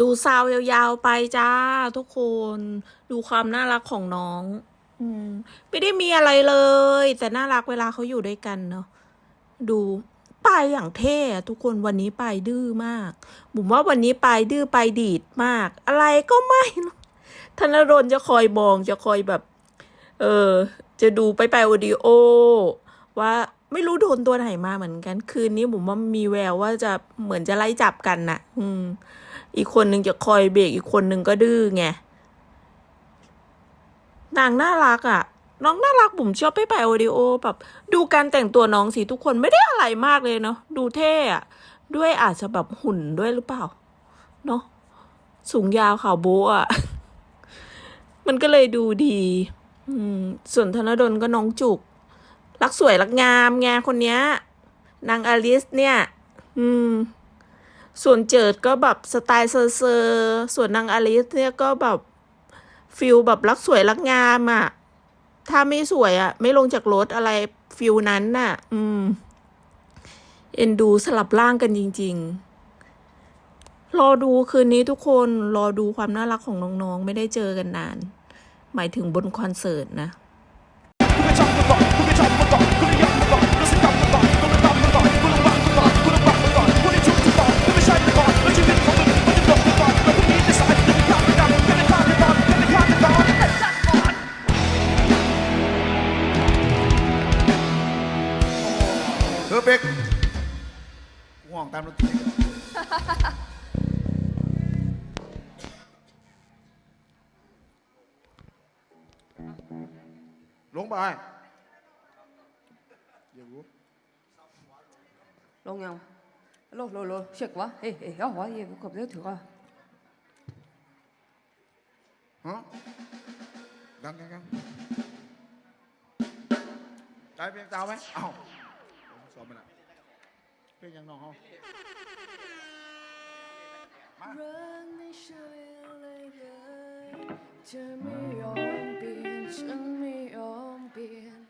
ดูซาวยาวๆไปจ้า ทุกคน ดูความน่ารักของน้อง อืม ไม่ได้มีอะไรเลย แต่น่ารักเวลาเขาอยู่ด้วยกันเนาะดูปายอย่างเท่ทุกคนวันนี้ปายดื้อมากผมว่าวันนี้ปายดื้อปายดีดมาก อะไรก็ไม่ธนรนจะคอยบองจะคอยแบบ เออ จะดูไปไปโอดิโอ ว่า ไม่รู้โดนตัวไหนมาเหมือนกัน คืนนี้ผมว่ามีแววว่าจะเหมือนจะไล่จับกันน่ะ อืม อีกคนหนึ่งจะคอยเบรกอีกคนหนึ่งก็ดื้อไงนางน่ารักอะ่ะ น้องน่ารักผมชอบไปไปโอดิโอแบบดูการแต่งตัวน้องสิทุกคนไม่ได้อะไรมากเลยเนาะดูเท่อะด้วยอาจจะแบบหุ่นด้วยหรือเปล่า เนาะสูงยาวขาวโบะอะมันก็เลยดูดี อืม ส่วนธนดลก็น้องจุก รักสวยรักงามไงคนเนี้ย นางอลิสเนี่ย อืม ส่วนเจิดก็แบบสไตล์เซอร์เซอร์ส่วนนางอลิสเนี่ยก็แบบฟิลแบบรักสวยรักงามอะ่ะ ถ้าไม่สวยอะ่ะ ไม่ลงจากรถอะไรฟิลนั้นน่ะ อืม เอ็นดูสลับร่างกันจริง ๆ รอดูคืนนี้ทุกคนรอดูความน่ารักของน้องๆ ไม่ได้เจอกันนาน หมายถึงบนคอนเสิร์ตนะ คุณไปจำมาก่อนคุณไปจำมาก่อนคุณไปยำมาก่อนคุณสกรรมมาก่อนคุณระบำมาก่อนคุณระวังมาก่อนคุณระวังมาก่อนคุณได้ชุบมาก่อนคุณไม่ใช่มาก่อนแล้วชีวิตของมึงมันจะตกมาก่อนแล้วพรุ่งนี้จะสายจะไปฆ่าไปกันจะไปฆ่าไปก่อนจะไปฆ่าไปก่อนไอ้สัตว์ก่อนเออเป็กห่วงตามดนต ลงไปเดี๋ยวรู้ Lâu nhau. Lô, lô, lô, shit quá. Ê, ê, đó quá gì, cũng cầm giới thử coi. ฮะดังยังยังได้เพลงเจ้าไหมเอ้าผมสอบไปละเพลงยังน้องเขามารักไม่ใช่อะไรเลยเธอไม่ยอมเปลี่ยนฉันไม่ยอมเป ลี่ยน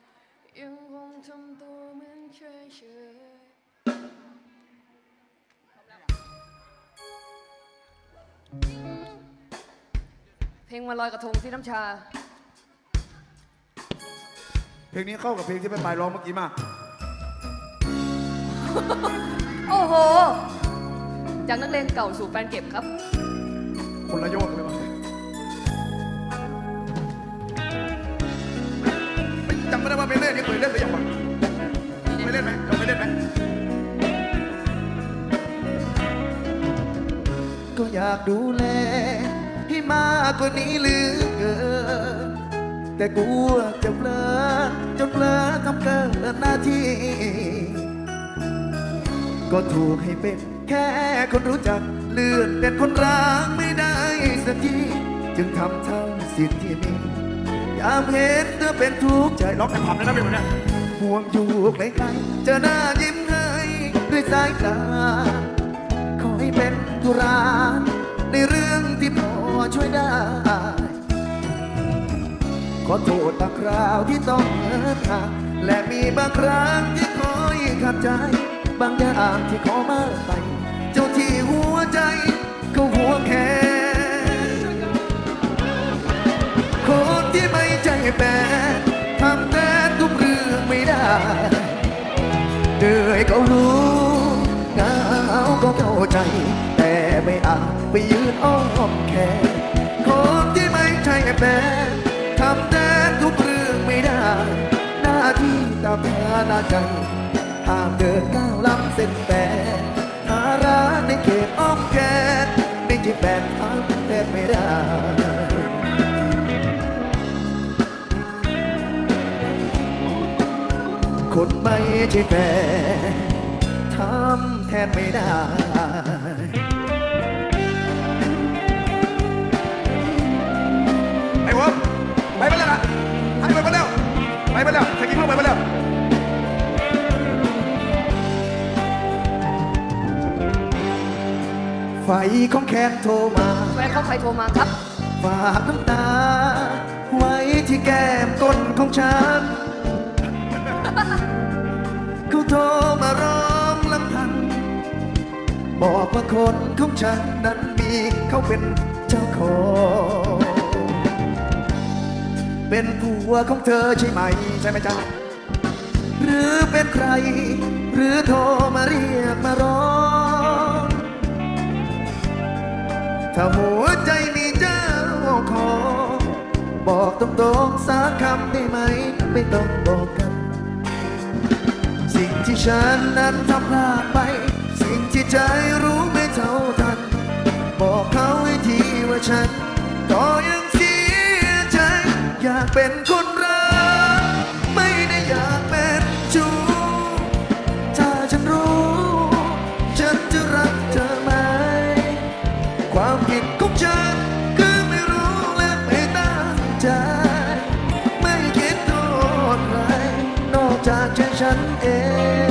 ยังคงทำตัวเหมือนเคยเฉยเพลงมาลอยกระทงที่น้ำชา เพลงนี้เข้ากับเพลงที่ไปปลายร้องเมื่อกี้มาก โอ้โห จากนักเลงเก่าสู่แฟนเก็บครับ คนละโยกเลยวะ เล่นหรือยังวะไม่เล่นไหมเราไม่เล่นไหมก็อยากดูแลให้มากกว่านี้เหลือเกินแต่กลัวจะเผลอจนเผลอทำเกินหน้าที่ ก็ถูกให้เป็นแค่คนรู้จักเลื่อนเป็นคนรักไม่ได้สักทีจึงทำเท่าสิทธิ์ที่มี ยามเห็นเธอเป็นทุกข์ใจร้องแต่ผับเลยนะเป็นคนเนี้ยห่วงอยู่ไกลๆเจอหน้ายิ้มให้ด้วยสายตาขอให้เป็นธุราในเรื่องที่พอช่วยได้ ขอโทษบางคราวที่ต้องเหินห่างและมีบางครั้งที่คอยขัดใจ บางอย่างที่ขอมากไป เหนื่ก็รู้เหงาก็เข้าใจ แต่ไม่อาจไปยืนอ้อมแค่คนที่ไม่ใช่แฟนทำแต่ทุกเรื่องไม่ได้ หน้าที่ตามหาหน้าใจห้ามเดินก้าวล้ำเส้นแปรหาร้านในเขตอ้อมแขนไม่ใช่แฟนทำแคนไม่ใช่แฟนทำแทนไม่ได้ไอ้วะไปไปแล้วนะให้ไปไปแล้วไปไปแล้วสกิปเพิ่งไปไปแล้วไฟของแคนโทรมาแฟนเขาใครโทรมาครับ ฝากน้ำตา ไว้ที่แก้มก้นของฉัน บอกว่าคนของฉันนั้นมีเขาเป็นเจ้าของ เป็นผัวของเธอใช่ไหมใช่ไหมจ๊ะหรือเป็นใคร หรือโทรมาเรียกมาร้องถ้าหัวใจมีเจ้าของ บอกตรงๆสักคำได้ไหม ไม่ต้องบอกกัน สิ่งที่ฉันนั้นทำพลาดไป สิ่งที่ใจรู้ไม่เท่าทัน บอกเขาให้ทีว่าฉัน ก็ยังเสียใจ อยากเป็นคนรัก ไม่ได้อยากเป็นชู้ถ้าฉันรู้ ฉันจะรักเธอไหม ความผิดของฉัน คือไม่รู้และไม่ตั้งใจ ไม่คิดโทษใครนอกจากแค่ฉันเอง